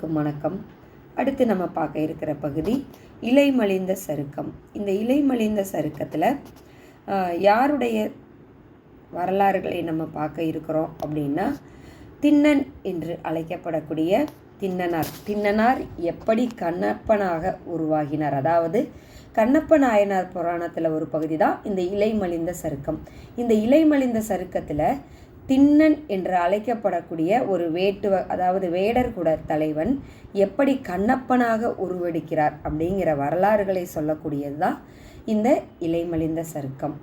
அனைவருக்கும் வணக்கம். அடுத்து நம்ம பார்க்க இருக்கிற பகுதி இலைமலிந்த சருக்கம். இந்த இலைமலிந்த சருக்கத்தில் யாருடைய வரலாறுகளை நம்ம பார்க்க இருக்கிறோம் அப்படின்னா திண்ணன் என்று அழைக்கப்படக்கூடிய திண்ணனார். திண்ணனார் எப்படி கண்ணப்பனாக உருவாகினார்? அதாவது கண்ணப்ப நாயனார் புராணத்தில் ஒரு பகுதி தான் இந்த இலைமலிந்த சருக்கம். இந்த இலைமலிந்த சருக்கத்தில் திண்ணன் என்று அழைக்கப்படக்கூடிய ஒரு வேட்டுவ அதாவது வேடர் குட தலைவன் எப்படி கண்ணப்பனாக உருவெடுக்கிறார் அப்படிங்கிற வரலாறுகளை சொல்லக்கூடியது தான் இந்த இலைமலிந்த சருக்கம்.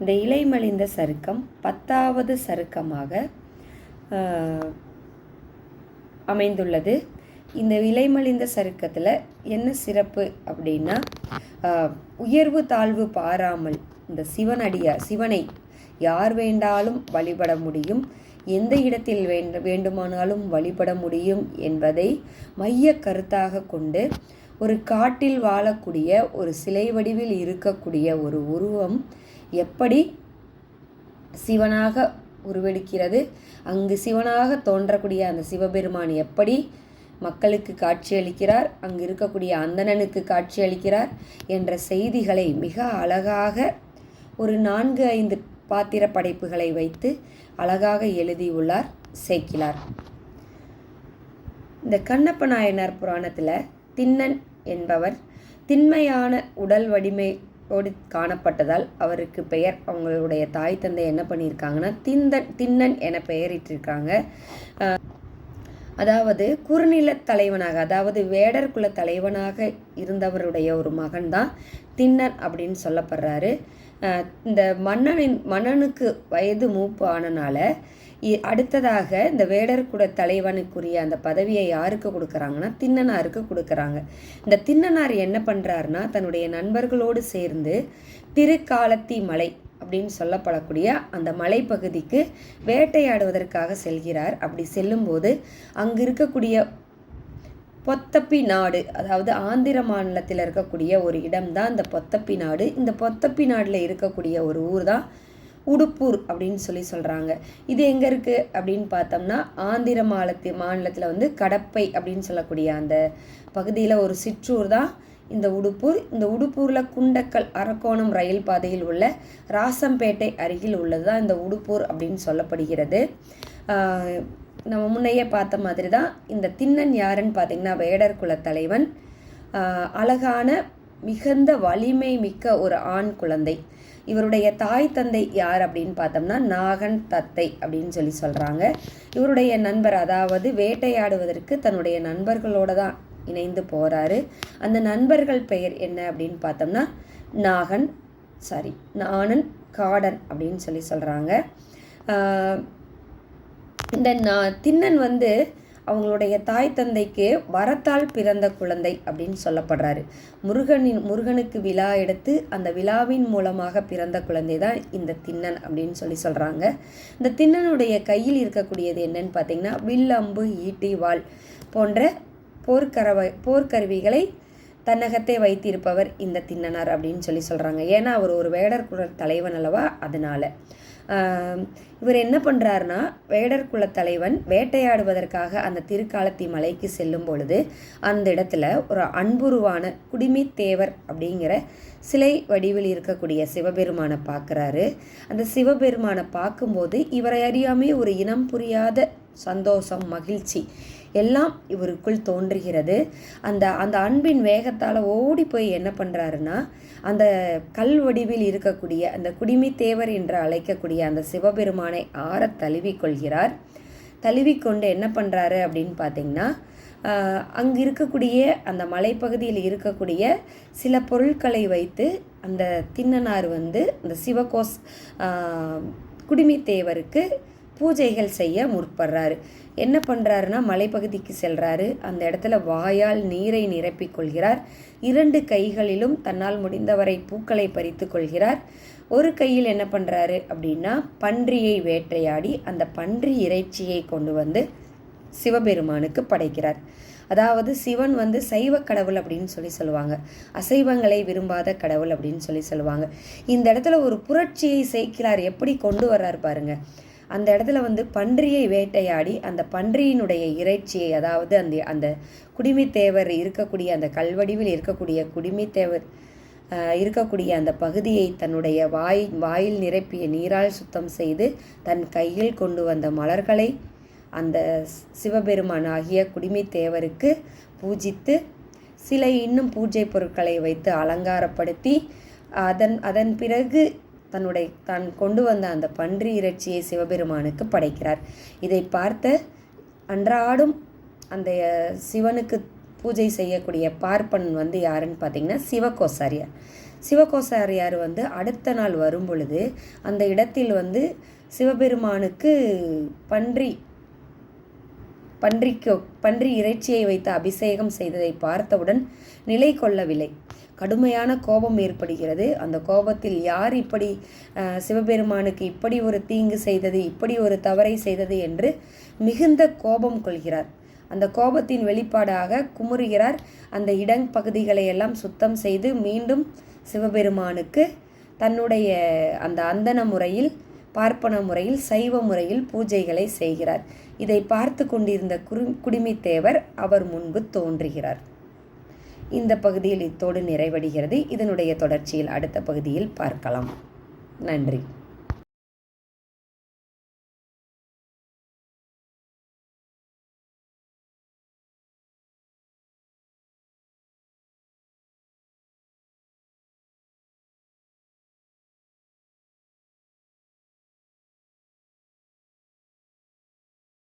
இந்த இலைமலிந்த சருக்கம் பத்தாவது சருக்கமாக அமைந்துள்ளது. இந்த இலைமலிந்த சருக்கத்தில் என்ன சிறப்பு அப்படின்னா உயர்வு தாழ்வு பாராமல் இந்த சிவனடியார் சிவனை யார் வேண்டாலும் வழிபட முடியும். எந்த இடத்தில் வேண்ட வேண்டுமானாலும் வழிபட முடியும் என்பதை மைய கருத்தாக கொண்டு ஒரு காட்டில் வாழக்கூடிய ஒரு சிலை வடிவில் இருக்கக்கூடிய ஒரு உருவம் எப்படி சிவனாக உருவெடுக்கிறது அங்கு சிவனாக தோன்றக்கூடிய அந்த சிவபெருமான் எப்படி மக்களுக்கு காட்சியளிக்கிறார் அங்கு இருக்கக்கூடிய அந்தணனுக்கு காட்சியளிக்கிறார் என்ற செய்திகளை மிக அழகாக ஒரு நான்கு ஐந்து பாத்திர படைப்புகளை வைத்து அழகாக எழுதியுள்ளார் சேக்கிலார் இந்த கண்ணப்ப நாயனார் புராணத்தில் திண்ணன் என்பவர் திண்மையான உடல் வடிமையோடு காணப்பட்டதால் அவருக்கு பெயர் அவங்களுடைய தாய் தந்தை என்ன பண்ணியிருக்காங்கன்னா திந்தன் திண்ணன் என பெயரிட்டிருக்காங்க. அதாவது குறுநில தலைவனாக அதாவது வேடர் குல தலைவனாக இருந்தவருடைய ஒரு மகன் தான் திண்ணன் அப்படின்னு சொல்லப்படுறாரு. இந்த மன்னனின் மன்னனுக்கு வயது மூப்பு ஆனனால அடுத்ததாக இந்த வேடர் குட தலைவனுக்குரிய அந்த பதவியை யாருக்கு கொடுக்குறாங்கன்னா தின்னனாருக்கு கொடுக்குறாங்க. இந்த தின்னனார் என்ன பண்ணுறாருனா தன்னுடைய நண்பர்களோடு சேர்ந்து திருக்காலத்தி மலை அப்படின்னு சொல்லப்படக்கூடிய அந்த மலைப்பகுதிக்கு வேட்டையாடுவதற்காக செல்கிறார். அப்படி செல்லும்போது அங்கு இருக்கக்கூடிய பொத்தப்பி நாடு அதாவது ஆந்திர மாநிலத்தில் இருக்கக்கூடிய ஒரு இடம் தான் இந்த பொத்தப்பி நாடு. இந்த பொத்தப்பி நாடில் இருக்கக்கூடிய ஒரு ஊர் தான் உடுப்பூர் அப்படின்னு சொல்லி சொல்கிறாங்க இது எங்கே இருக்குது அப்படின்னு பார்த்தோம்னா ஆந்திர மாநிலத்தி மாநிலத்தில் வந்து கடப்பை அப்படின்னு சொல்லக்கூடிய அந்த பகுதியில் ஒரு சிற்றூர் தான் இந்த உடுப்பூர். இந்த உடுப்பூரில் குண்டக்கல் அரக்கோணம் ரயில் பாதையில் உள்ள ராசம்பேட்டை அருகில் உள்ளது தான் இந்த உடுப்பூர் அப்படின்னு சொல்லப்படுகிறது. நம்ம முன்னையே பார்த்த மாதிரி தான் இந்த திண்ணன் யாருன்னு பார்த்தீங்கன்னா வேடர் குலத்தலைவன் தலைவன். அழகான மிகுந்த வலிமை மிக்க ஒரு ஆண் குழந்தை. இவருடைய தாய் தந்தை யார் அப்படின்னு பார்த்தோம்னா நாகன் தத்தை அப்படின்னு சொல்லி சொல்கிறாங்க இவருடைய நண்பர் அதாவது வேட்டையாடுவதற்கு தன்னுடைய நண்பர்களோட தான் இணைந்து போகிறாரு அந்த நண்பர்கள் பெயர் என்ன அப்படின்னு பார்த்தோம்னா நாகன் சாரி நாணன் காடன் அப்படின்னு சொல்லி சொல்கிறாங்க இந்த நான் திண்ணன் வந்து அவங்களுடைய தாய் தந்தைக்கு வரத்தால் பிறந்த குழந்தை அப்படின்னு சொல்லப்படுறாரு. முருகனின் முருகனுக்கு விழா எடுத்து அந்த விழாவின் மூலமாக பிறந்த குழந்தை தான் இந்த திண்ணன் அப்படின்னு சொல்லி சொல்கிறாங்க இந்த திண்ணனுடைய கையில் இருக்கக்கூடியது என்னன்னு பார்த்தீங்கன்னா வில் அம்பு ஈட்டி வாள் போன்ற போர்க்கரவை போர்க்கருவிகளை தன்னகத்தை வைத்திருப்பவர் இந்த திண்ணனார் அப்படின்னு சொல்லி சொல்கிறாங்க ஏன்னா அவர் ஒரு வேடர் குரல் தலைவன் அல்லவா? அதனால். இவர் என்ன பண்ணுறாருனா வேடர் குல தலைவன் வேட்டையாடுவதற்காக அந்த திருக்காலத்தி மலைக்கு செல்லும் பொழுது அந்த இடத்துல ஒரு அன்புருவான குடிமித்தேவர் அப்படிங்கிற சிலை வடிவில் இருக்கக்கூடிய சிவபெருமானை பார்க்குறாரு. அந்த சிவபெருமானை பார்க்கும்போது இவரை அறியாமே ஒரு இனம் புரியாத சந்தோஷம் மகிழ்ச்சி எல்லாம் இவருக்குள் தோன்றுகிறது. அந்த அந்த அன்பின் வேகத்தால் ஓடி போய் என்ன பண்ணுறாருன்னா அந்த கல் வடிவில் இருக்கக்கூடிய அந்த குடிமித்தேவர் என்று அழைக்கக்கூடிய அந்த சிவபெருமானை ஆற தழுவிக்கொள்கிறார் தழுவிக்கொண்டு என்ன பண்ணுறாரு அப்படின்னு பார்த்தீங்கன்னா அங்கு இருக்கக்கூடிய அந்த மலைப்பகுதியில் இருக்கக்கூடிய சில பொருட்களை வைத்து அந்த தின்னனார் வந்து அந்த சிவகோஸ் குடிமித்தேவருக்கு பூஜைகள் செய்ய முற்படுறாரு. என்ன பண்ணுறாருன்னா மலைப்பகுதிக்கு செல்கிறாரு அந்த இடத்துல வாயால் நீரை நிரப்பிக் கொள்கிறார். இரண்டு கைகளிலும் தன்னால் முடிந்தவரை பூக்களை பறித்து கொள்கிறார். ஒரு கையில் என்ன பண்ணுறாரு அப்படின்னா பன்றியை வேட்டையாடி அந்த பன்றி இறைச்சியை கொண்டு வந்து சிவபெருமானுக்கு படைக்கிறார். அதாவது சிவன் வந்து சைவ கடவுள் அப்படின்னு சொல்லி சொல்லுவாங்க. அசைவங்களை விரும்பாத கடவுள் அப்படின்னு சொல்லி சொல்லுவாங்க. இந்த இடத்துல ஒரு புரட்சியை சேர்க்கிறார் எப்படி கொண்டு வர்றார் பாருங்கள் அந்த இடத்துல வந்து பன்றியை வேட்டையாடி அந்த பன்றியினுடைய இறைச்சியை அதாவது அந்த அந்த குடிமித்தேவர் இருக்கக்கூடிய அந்த கல்வடிவில் இருக்கக்கூடிய குடிமித்தேவர் இருக்கக்கூடிய அந்த பகுதியை தன்னுடைய வாய் வாயில் நிரப்பிய நீரால் சுத்தம் செய்து தன் கையில் கொண்டு வந்த மலர்களை அந்த சிவபெருமான் ஆகிய குடிமித்தேவருக்கு பூஜித்து சிலை இன்னும் பூஜை பொருட்களை வைத்து அலங்காரப்படுத்தி அதன் அதன் பிறகு தன்னுடைய தான் கொண்டு வந்த அந்த பன்றி இறைச்சியை சிவபெருமானுக்கு படைக்கிறார். இதை பார்த்த அன்றாடும் அந்த சிவனுக்கு பூஜை செய்யக்கூடிய பார்ப்பன் வந்து யாருன்னு பார்த்தீங்கன்னா சிவகோசாரியார். சிவகோசாரியார் வந்து அடுத்த நாள் வரும் பொழுது அந்த இடத்தில் வந்து சிவபெருமானுக்கு பன்றி பன்றிக்கு பன்றி இறைச்சியை வைத்து அபிஷேகம் செய்ததை பார்த்தவுடன் நிலை கொள்ளவில்லை. கடுமையான கோபம் ஏற்படுகிறது. அந்த கோபத்தில் யார் இப்படி சிவபெருமானுக்கு இப்படி ஒரு தீங்கு செய்தது இப்படி ஒரு தவறை செய்தது என்று மிகுந்த கோபம் கொள்கிறார். அந்த கோபத்தின் வெளிப்பாடாக குமுறுகிறார். அந்த இடங் பகுதிகளை எல்லாம் சுத்தம் செய்து மீண்டும் சிவபெருமானுக்கு தன்னுடைய அந்த அந்தன முறையில் பார்ப்பன முறையில் சைவ முறையில் பூஜைகளை செய்கிறார். இதை பார்த்து கொண்டிருந்த குரு குடிமித்தேவர் அவர் முன்பு தோன்றுகிறார். இந்த பகுதியில் இத்தோடு நிறைவடைகிறது. இதனுடைய தொடர்ச்சியில் அடுத்த பகுதியில் பார்க்கலாம். நன்றி.